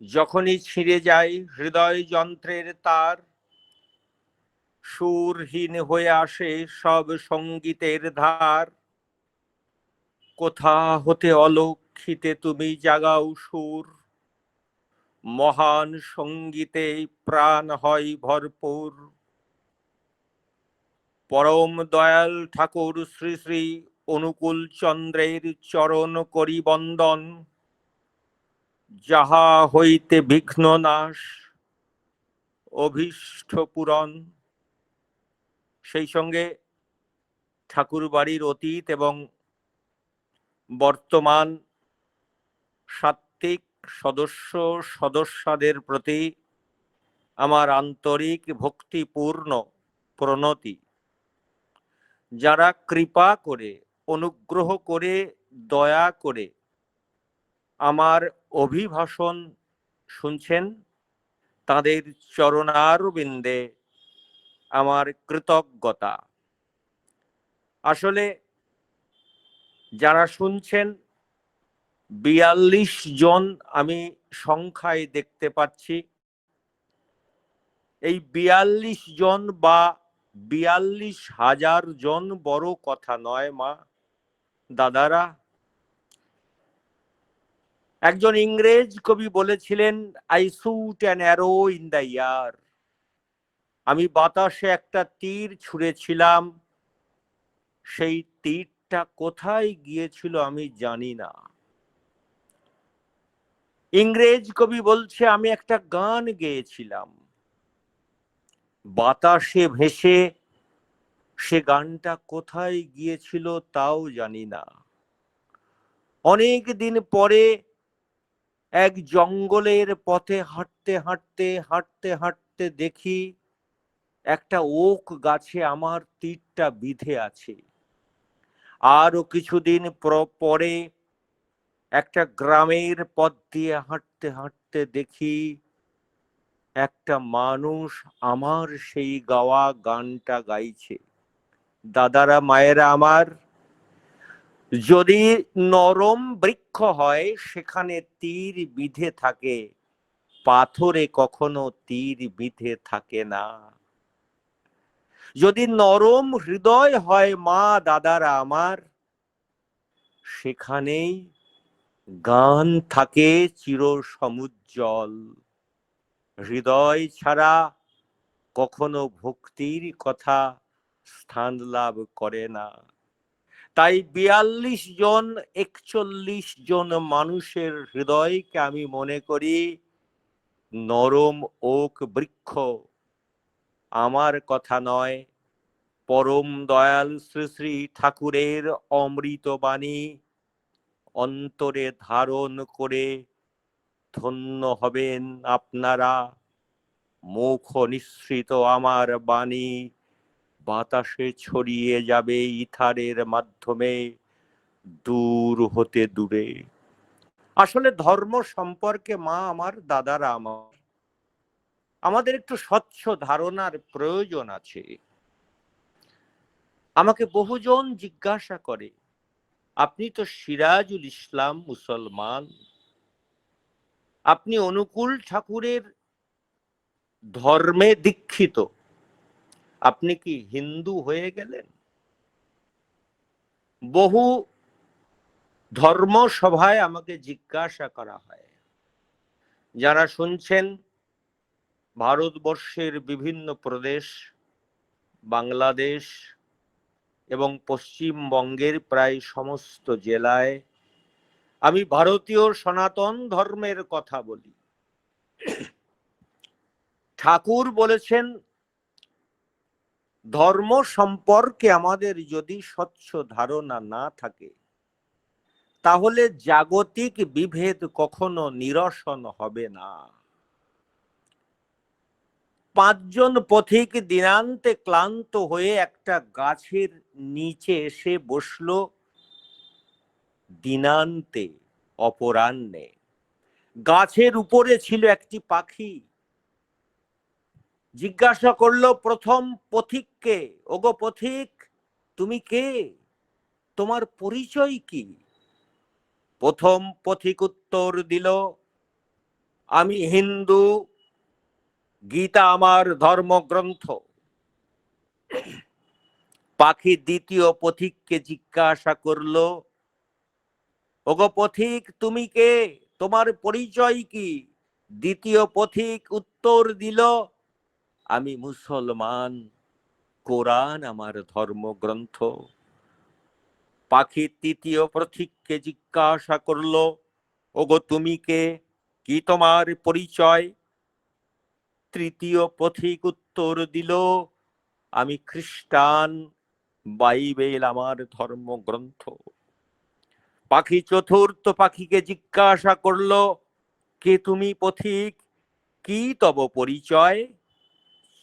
যখনই ছিঁড়ে যায় হৃদয় যন্ত্রের তার, সুরহীন হয়ে আসে সব সঙ্গীতের ধার। কোথা হতে অলক্ষিতে তুমি জাগাও সুর? মহান সঙ্গীতে প্রাণ হয় ভরপুর। পরম দয়াল ঠাকুর শ্রী শ্রী অনুকূল চন্দ্রের চরণ করি বন্দন যাহা হইতে বিঘ্ন নাশ, অভীষ্ট পূরণ। সেই সঙ্গে ঠাকুর বাড়ির অতীত এবং বর্তমান সাত্ত্বিক সদস্য সদস্যদের প্রতি আমার আন্তরিক ভক্তিপূর্ণ প্রণতি। যারা কৃপা করে, অনুগ্রহ করে, দয়া করে আমার অভিভাষণ শুনছেন, তাদের চরণারবিন্দে আমার কৃতজ্ঞতা। আসলে যারা শুনছেন, বিয়াল্লিশ জন আমি সংখ্যায় দেখতে পাচ্ছি। এই বিয়াল্লিশ জন বা বিয়াল্লিশ হাজার জন বড় কথা নয় মা, দাদারা। একজন ইংরেজ কবি বলেছিলেন I shoot an arrow in the air আমি বাতাসে একটা তীর ছুঁড়েছিলাম। সেই তীরটা কোথায় গিয়েছিল আমি জানি না। ইংরেজ কবি বলছে, আমি একটা গান গেয়েছিলাম। বাতাসে ভেসে সে গানটা কোথায় গিয়েছিল তাও জানি না। অনেক দিন পরে এক জঙ্গলের পথে হাঁটতে হাঁটতে হাঁটতে হাঁটতে দেখি একটা ওক গাছে আমার তীরটা বিধে আছে। আরও কিছুদিন পরে একটা গ্রামের পথ দিয়ে হাঁটতে হাঁটতে দেখি একটা মানুষ আমার সেই গাওয়া গানটা গাইছে। দাদারা, মায়েরা আমার যদি নরম বৃক্ষ হয়, সেখানে তীর বিধে থাকে। পাথরে কখনো তীর বিধে থাকে না। যদি নরম হৃদয় হয়, মা দাদারা আমার, সেখানেই গান থাকে চির সমুজ্জ্বল হৃদয় ছাড়া কখনো ভক্তির কথা স্থান লাভ করে না। তাই বিয়াল্লিশ জন, একচল্লিশ জন মানুষের হৃদয়কে আমি মনে করি নরম ওক বৃক্ষ। আমার কথা নয়, পরম দয়াল শ্রী শ্রী ঠাকুরের অমৃত বাণী অন্তরে ধারণ করে ধন্য হবেন আপনারা। মুখ নিঃসৃত আমার বাণী বাতাসে ছড়িয়ে যাবে ইথারের মাধ্যমে দূর হতে দূরে। আসলে ধর্ম সম্পর্কে মা আমার, দাদারা আমার। আমাদের একটু স্বচ্ছ ধারণার প্রয়োজন আছে। আমাকে বহুজন জিজ্ঞাসা করে, আপনি তো সিরাজুল ইসলাম মুসলমান। আপনি অনুকূল ঠাকুরের ধর্মে দীক্ষিত। আপনি কি হিন্দু হয়ে গেলেন? বহু ধর্ম সভায় আমাকে জিজ্ঞাসা করা হয়। যারা শুনছেন, ভারতবর্ষের বিভিন্ন প্রদেশ, বাংলাদেশ এবং পশ্চিমবঙ্গের প্রায় সমস্ত জেলায় আমি ভারতীয় সনাতন ধর্মের কথা বলি। ঠাকুর বলেছেন ধর্ম সম্পর্কে আমাদের যদি স্বচ্ছ ধারণা না থাকে, তাহলে জাগতিক বিভেদ কখনো নিরসন হবে না। পাঁচজন পথিক দিনান্তে ক্লান্ত হয়ে একটা গাছের নিচে এসে বসল দিনান্তে অপরাহ্নে। গাছের উপরে ছিল একটি পাখি। জিজ্ঞাসা করল, প্রথম পথিককে ওগো পথিক, তুমি কে? তোমার পরিচয় কি? প্রথম পথিক উত্তর দিল, আমি হিন্দু, গীতা আমার ধর্মগ্রন্থ। পাখি দ্বিতীয় পথিককে জিজ্ঞাসা করল, ওগো পথিক, তুমি কে? তোমার পরিচয় কি? দ্বিতীয় পথিক উত্তর দিল আমি মুসলমান, কোরআন আমার ধর্মগ্রন্থ। পাখি তৃতীয় পথিককে জিজ্ঞাসা করল, ওগো, তুমি কে? কি তোমার পরিচয়? তৃতীয় পথিক উত্তর দিল, আমি খ্রিস্টান, বাইবেল আমার ধর্মগ্রন্থ। পাখি চতুর্থ পাখিকে জিজ্ঞাসা করল, কে তুমি পথিক? কি তব পরিচয়?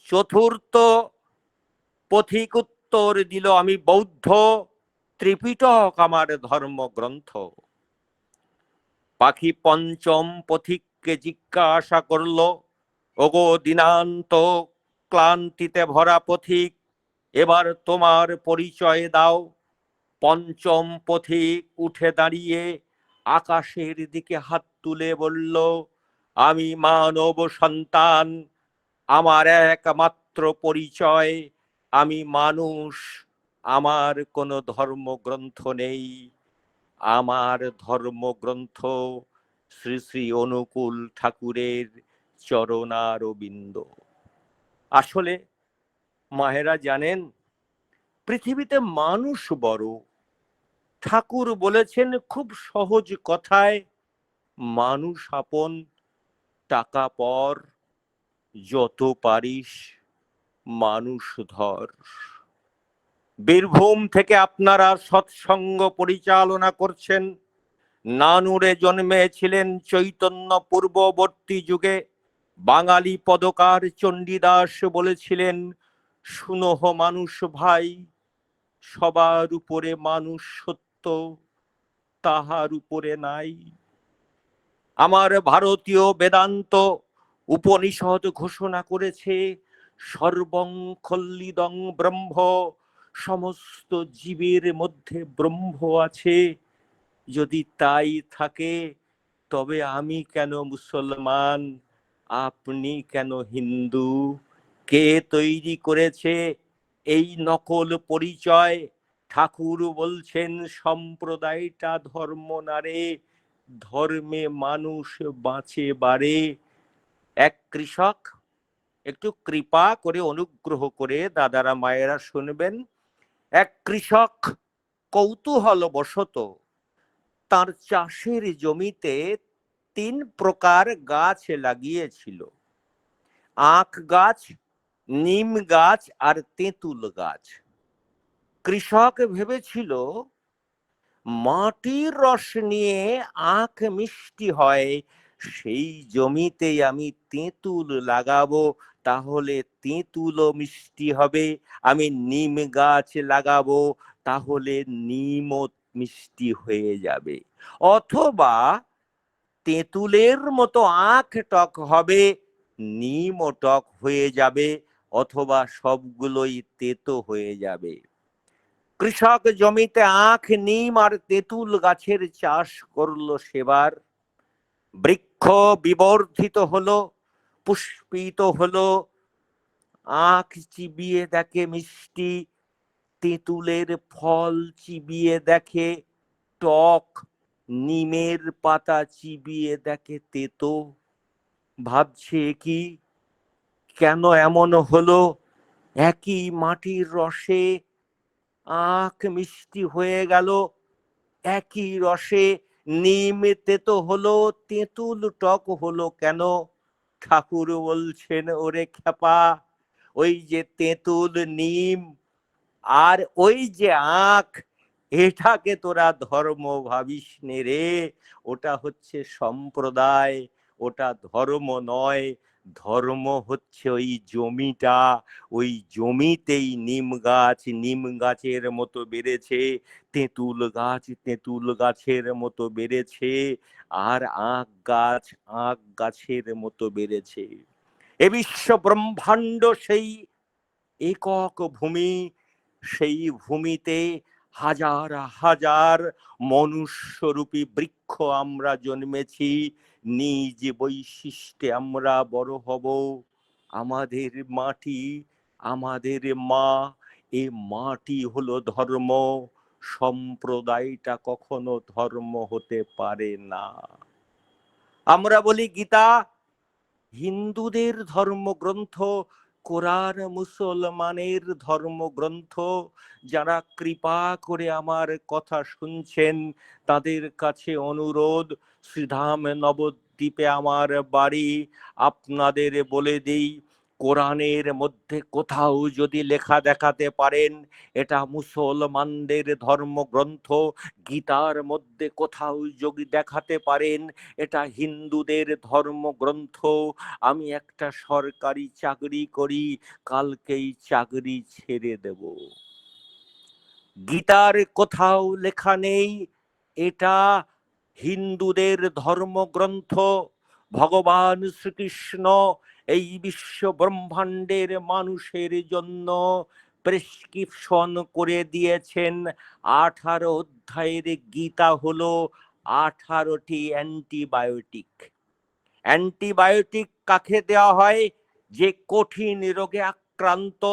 চতুর্থ পথিক উত্তর দিল, আমি বৌদ্ধ ত্রিপিটক আমার ধর্মগ্রন্থ। পাখি পঞ্চম পথিককে জিজ্ঞাসা করল, ওগো দিনান্ত ক্লান্তিতে ভরা পথিক, এবার তোমার পরিচয় দাও। পঞ্চম পথিক উঠে দাঁড়িয়ে আকাশের দিকে হাত তুলে বলল, আমি মানব সন্তান আমার একমাত্র পরিচয়। আমি মানুষ, আমার কোনো ধর্মগ্রন্থ নেই। আমার ধর্মগ্রন্থ শ্রী শ্রী অনুকূল ঠাকুরের চরণারবিন্দ। আসলে মাহেরা জানেন, পৃথিবীতে মানুষ বড়। ঠাকুর বলেছেন খুব সহজ কথায়, মানুষ আপন, টাকা পর। যত পারিস মানুষ ধর। বীরভূম থেকে আপনারা সৎসঙ্গ পরিচালনা করছেন। নানুরে জন্মেছিলেন চৈতন্য পূর্ববর্তী যুগে। বাঙালি পদকার চণ্ডীদাস বলেছিলেন, সুনহ মানুষ ভাই, সবার উপরে মানুষ সত্য, তাহার উপরে নাই। আমার ভারতীয় বেদান্ত উপনিষদ ঘোষণা করেছে, সর্বং খল্লিদং ব্রহ্ম, সমস্ত জীবের মধ্যে ব্রহ্ম আছে। যদি তাই থাকে, তবে আমি কেন মুসলমান? আপনি কেন হিন্দু? কে তৈরি করেছে এই নকল পরিচয়? ঠাকুর বলছেন, সম্প্রদায়টা ধর্ম নারে, ধর্মে মানুষ বাঁচে বাড়ে এক কৃষক একটু কৃপা করে, অনুগ্রহ করে দাদারা মায়েরা শুনবেন। এক কৃষক কৌতূহল বশত তার চাষের জমিতে তিন প্রকার গাছ লাগিয়েছিল। আখ গাছ, নিম গাছ আর তেঁতুল গাছ। কৃষক ভেবেছিল, মাটির রস নিয়ে আখ মিষ্টি হয় সেই জমিতে আমি তেঁতুল লাগাবো, তাহলে তেঁতুলও মিষ্টি হবে। আমি নিম গাছ লাগাবো, তাহলে নিমও মিষ্টি হয়ে যাবে। অথবা তেঁতুলের মতো আখ টক হবে, নিমও টক হয়ে যাবে, অথবা সবগুলোই তেতো হয়ে যাবে। কৃষক জমিতে আখ, নিম আর তেঁতুল গাছের চাষ করল সেবার। বৃক্ষ বিবর্ধিত হলো, পুষ্পিত হলো, আখ চিবিয়ে দেখে মিষ্টি, তেঁতুলের ফল চিবিয়ে দেখে, টক নিমের পাতা চিবিয়ে দেখে তেতো। ভাবছে কি, কেন এমন হলো? একই মাটির রসে আখ মিষ্টি হয়ে গেল, একই রসে নিম তেতো হলো তেঁতুল টক হলো কেন? ঠাকুর বলছেন, ওরে খেপা ওই যে তেঁতুল নিম আর ওই যে আখ, এটাকে তোরা ধর্ম ভাবিস নে রে। ওটা হচ্ছে সম্প্রদায়, ওটা ধর্ম নয় ধর্ম হচ্ছে ওই জমিটা, ওই জমিতেই নিম গাছ, নিম গাছের মতো বেড়েছে, তেঁতুল গাছ, তেঁতুল গাছের মতো বেড়েছে, আর আখ গাছ, আখ গাছের মতো বেড়েছে। এ বিশ্ব ব্রহ্মাণ্ড সেই একক ভূমি, সেই ভূমিতে হাজার হাজার মনুষ্যরূপী বৃক্ষ আমরা জন্মেছি, নিজ বৈশিষ্ট্যে আমরা বড় হব। আমাদের মাটি, আমাদের মা, এ মাটি হলো ধর্ম। সম্প্রদায়টা কখনো ধর্ম হতে পারে না। আমরা বলি, গীতা, হিন্দুদের ধর্মগ্রন্থ কোরআন মুসলমানের ধর্মগ্রন্থ, যারা কৃপা করে আমার কথা শুনছেন, তাদের কাছে অনুরোধ, শ্রীধাম নবদ্বীপে আমার বাড়ি আপনাদের বলে দিই কোরআনের মধ্যে কোথাও যদি লেখা দেখাতে পারেন, এটা মুসলমানদের ধর্মগ্রন্থ, গীতার মধ্যে কোথাও যদি দেখাতে পারেন, এটা হিন্দুদের ধর্মগ্রন্থ। আমি একটা সরকারি চাকরি করি, কালকেই চাকরি ছেড়ে দেব। গীতার কোথাও লেখা নেই, এটা হিন্দুদের ধর্মগ্রন্থ। ভগবান শ্রীকৃষ্ণ এই বিশ্ব ব্রহ্মাণ্ডের মানুষের জন্য প্রেসক্রিপশন করে দিয়েছেন। আঠারো অধ্যায়ের গীতা হলো আঠারোটি অ্যান্টিবায়োটিক। অ্যান্টিবায়োটিক কাকে দেওয়া হয়? যে কঠিন রোগে আক্রান্ত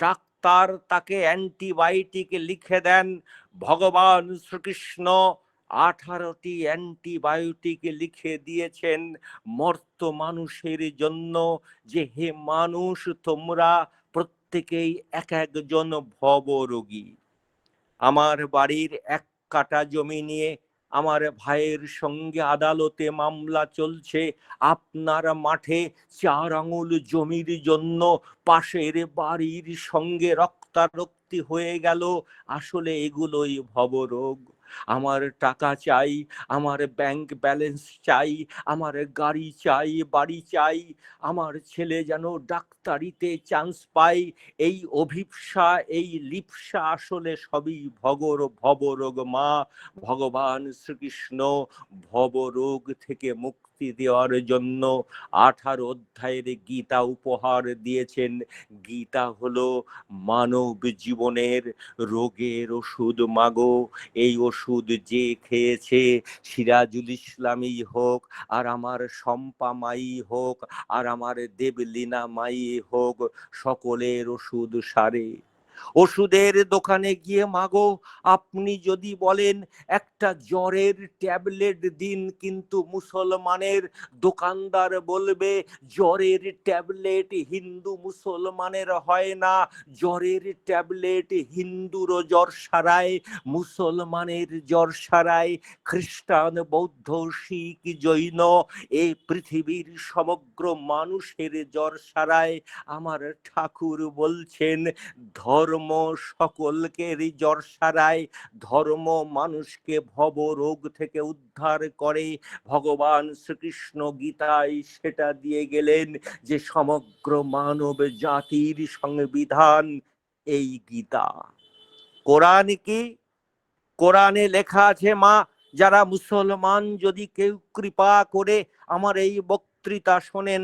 ডাক্তার তাকে অ্যান্টিবায়োটিক লিখে দেন। ভগবান শ্রীকৃষ্ণ আঠারোটি অ্যান্টিবায়োটিক লিখে দিয়েছেন মর্ত মানুষের জন্য যে, হে মানুষ, তোমরা প্রত্যেকেই এক একজন ভবরোগী। আমার বাড়ির এক কাটা জমি নিয়ে আমার ভাইয়ের সঙ্গে আদালতে মামলা চলছে। আপনার মাঠে চার আঙুল জমির জন্য পাশের বাড়ির সঙ্গে রক্তারক্তি হয়ে গেল। আসলে এগুলোই ভবরোগ। আমার টাকা চাই, আমার ব্যাংক ব্যালেন্স চাই, আমার গাড়ি চাই, বাড়ি চাই, আমার ছেলে যেন ডাক্তারিতে চান্স পায়। এই অভিপ্সা, এই লিপসা আসলে সবই ভগর, ভবরোগ মা। ভগবান শ্রীকৃষ্ণ ভবরোগ থেকে মুক্তি দেওয়ার জন্য আঠারো অধ্যায়ের গীতা উপহার দিয়েছেন। গীতা হলো মানব জীবনের রোগের ওষুধ মাগো। এই ওষুধ যে খেয়েছে, সিরাজুল ইসলামই হোক, আর আমার শম্পা মাই হোক, আর আমার দেবলীনা মাই হোক, সকলের ওষুধ সারে। ওষুধের দোকানে গিয়ে, মাগো, আপনি যদি বলেন একটা জ্বরের ট্যাবলেট দিন, কিন্তু মুসলমানের দোকানদার বলবে, জ্বরের ট্যাবলেট হিন্দু মুসলমানের হয় না, জ্বরের ট্যাবলেট হিন্দুরও জ্বর সারায়, মুসলমানের জ্বর সারায়, খ্রিস্টান, বৌদ্ধ, শিখ, জৈন এই পৃথিবীর সমগ্র মানুষের জ্বর সারায়। আমার ঠাকুর বলছেন ধর্ম সকলকে জ্বর সারায়, ধর্ম মানুষকে ভব রোগ থেকে উদ্ধার করে। ভগবান শ্রীকৃষ্ণ গীতায় সেটা দিয়ে গেলেন যে সমগ্র মানব জাতির সংবিধান এই গীতা। কোরআন কি? কোরআনে লেখা আছে, মা, যারা মুসলমান যদি কেউ কৃপা করে আমার এই বক্তৃতা শোনেন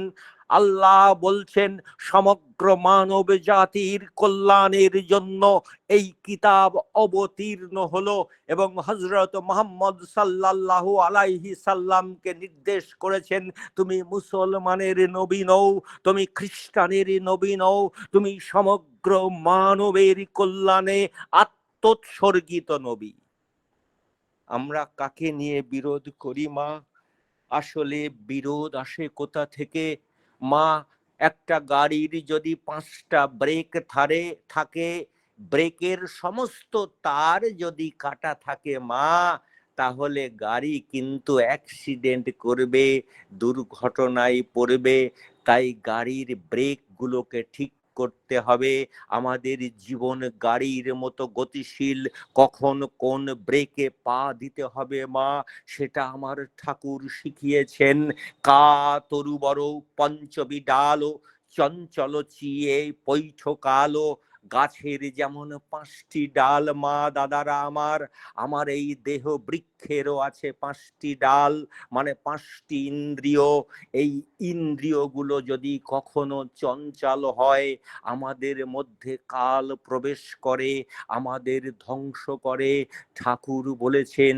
আল্লাহ বলছেন, সমগ্র মানব জাতির কল্যাণের জন্য এই কিতাব অবতীর্ণ হলো এবং হজরত মোহাম্মদ সাল্লাহ আলাইহি সাল্লামকে নির্দেশ করেছেন, তুমি মুসলমানের নবী নও, তুমি খ্রিস্টানের নবী নও, তুমি সমগ্র মানবের কল্যাণে আত্মোৎসর্গিত নবী। আমরা কাকে নিয়ে বিরোধ করি মা? আসলে বিরোধ আসে কোথা থেকে? মা, একটা গাড়ির যদি পাঁচটা ব্রেক থারে থাকে ব্রেকের সমস্ত তার যদি কাটা থাকে মা, তাহলে গাড়ি কিন্তু অ্যাক্সিডেন্ট করবে, দুর্ঘটনায় পড়বে, তাই গাড়ির ব্রেকগুলোকে ঠিক করতে হবে। আমাদের জীবন গাড়ির মতো গতিশীল। কখন কোন ব্রেকে পা দিতে হবে মা, সেটা আমার ঠাকুর শিখিয়েছেন। কা তরু বড় পঞ্চবি ডালো চঞ্চল চিয়ে পৈঠ কালো। গাছের যেমন পাঁচটি ডাল, মা দাদারা আমার আমার এই দেহ বৃক্ষেরও আছে পাঁচটি ডাল মানে পাঁচটি ইন্দ্রিয়। এই ইন্দ্রিয়গুলো যদি কখনো চঞ্চল হয়, আমাদের মধ্যে কাল প্রবেশ করে, আমাদের ধ্বংস করে। ঠাকুর বলেছেন,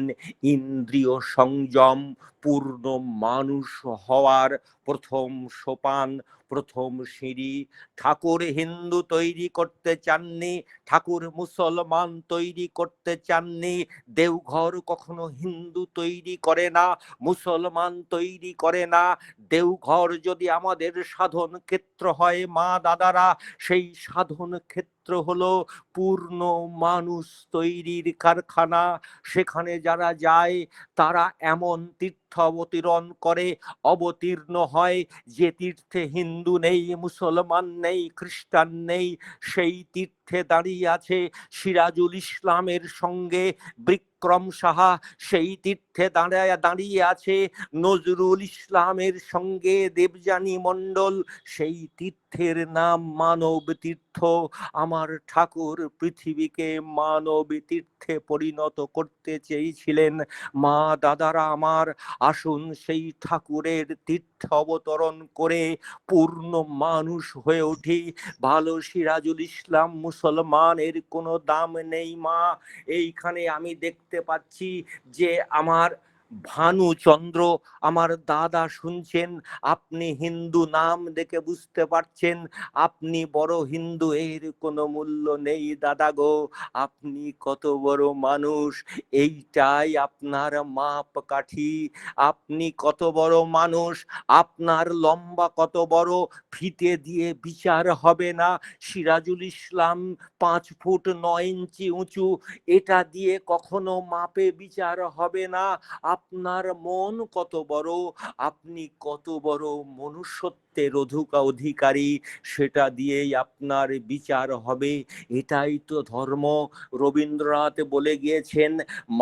ইন্দ্রিয় সংযম, পূর্ণ মানুষ হওয়ার প্রথম সোপান প্রথম সিঁড়ি। ঠাকুর হিন্দু তৈরি করতে চাননি, ঠাকুর মুসলমান তৈরি করতে চাননি, দেওঘর কখনো হিন্দু তৈরি করে না, মুসলমান তৈরি করে না। দেওঘর যদি আমাদের সাধন ক্ষেত্র হয় মা দাদারা সেই সাধন ক্ষেত্র হলো পূর্ণ মানুষ তৈরির কারখানা। সেখানে যারা যায়, তারা এমন তীর্থ অবতীরণ করে, অবতীর্ণ হয় যে তীর্থে হিন্দু নেই, মুসলমান নেই, খ্রিস্টান নেই, সেই তীর্থে দাঁড়িয়ে আছে সিরাজুল ইসলামের সঙ্গে বিক্রম সাহা। সেই তীর্থে দাঁড়ায়, দাঁড়িয়ে আছে নজরুল ইসলামের সঙ্গে দেবযানী মণ্ডল। সেই তীর্থের নাম মানব তীর্থ। আমার ঠাকুর পৃথিবীকে মানব তীর্থে পরিণত করতে চেয়েছিলেন। মা দাদারা আমার, আসুন সেই ঠাকুরের তীর্থ অবতরণ করে পূর্ণ মানুষ হয়ে উঠি। ভালো সিরাজুল ইসলাম মুসলমানের কোনো দাম নেই মা। এইখানে আমি দেখতে পাচ্ছি যে আমার ভানুচন্দ্র আমার দাদা শুনছেন, আপনি হিন্দু নাম দেখে বুঝতে পারছেন, আপনি বড় হিন্দু, এর কোনো মূল্য নেই দাদা গো, আপনি কত বড় মানুষ, এইটাই আপনার মাপ কাঠি আপনি কত বড় মানুষ, আপনার লম্বা কত বড়, ফিতে দিয়ে বিচার হবে না, সিরাজুল ইসলাম পাঁচ ফুট নয় ইঞ্চি উঁচু, এটা দিয়ে কখনো মাপে বিচার হবে না আপনার মন কত বড় আপনি কত বড় মনুষ্যত্বের অধুকা অধিকারী, সেটা দিয়েই আপনার বিচার হবে। এটাই তো ধর্ম। রবীন্দ্রনাথ বলে গিয়েছেন,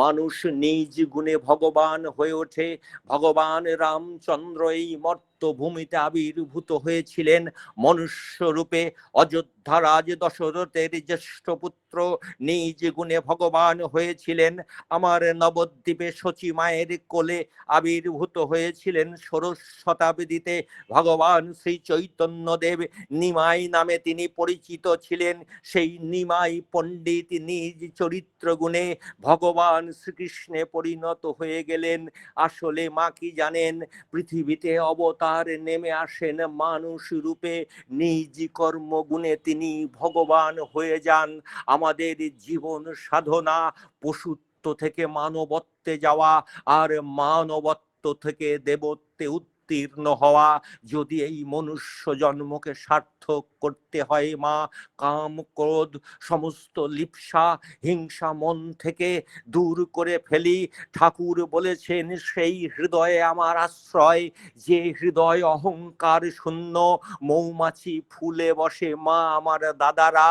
মানুষ নিজ গুণে ভগবান হয়ে ওঠে। ভগবান রামচন্দ্র এই মর্ত ভূমিতে আবির্ভূত হয়েছিলেন। মনুষ্য রূপে অযোধ্যা রাজ দশরথের জ্যেষ্ঠ পুত্র নিজ গুণে ভগবান হয়েছিলেন। আমার নবদ্বীপে সচী মায়ের কোলে আবির্ভূত হয়েছিলেন। ষোড়শ শতাব্দীতে ভগবান শ্রী চৈতন্য দেব নিমাই নামে তিনি পরিচিত ছিলেন। সেই নিমাই পণ্ডিত নিজ চরিত্র গুণে ভগবান শ্রীকৃষ্ণে পরিণত হয়ে গেলেন। আসলে মা কি জানেন? পৃথিবীতে অবতার নেমে আসেন মানুষ রূপে। নিজ কর্মগুণে তিনি ভগবান হয়ে যান। আমাদের জীবন সাধনা পশুত্ব থেকে মানবত্বে যাওয়া আর মানবত্ব থেকে দেবত্বে উত্তীর্ণ হওয়া, যদি এই মনুষ্য জন্মকে সার্থক করতে হয় মা, কাম, ক্রোধ, সমস্ত লিপসা, হিংসা মন থেকে দূর করে ফেলি। ঠাকুর বলেছেন, সেই হৃদয়ে আমার আশ্রয়, যে হৃদয় অহংকার শূন্য, মৌমাছি ফুলে বসে মা, আমার দাদারা,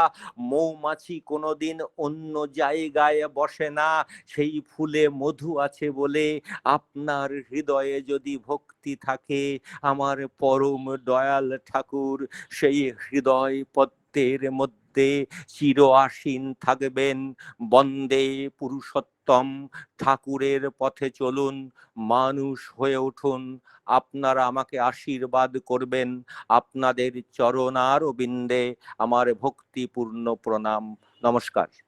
মৌমাছি কোনোদিন অন্য জায়গায় বসে না, সেই ফুলে মধু আছে বলে আপনার হৃদয়ে যদি ভক্তি থাকে আমার পরম দয়াল ঠাকুর, সেই হৃদয় পদ্মের মধ্যে চির আসীন থাকবেন। বন্দে পুরুষোত্তম ঠাকুরের পথে চলুন, মানুষ হয়ে উঠুন। আপনারা আমাকে আশীর্বাদ করবেন। আপনাদের চরণার বিন্দে আমার ভক্তিপূর্ণ প্রণাম। নমস্কার।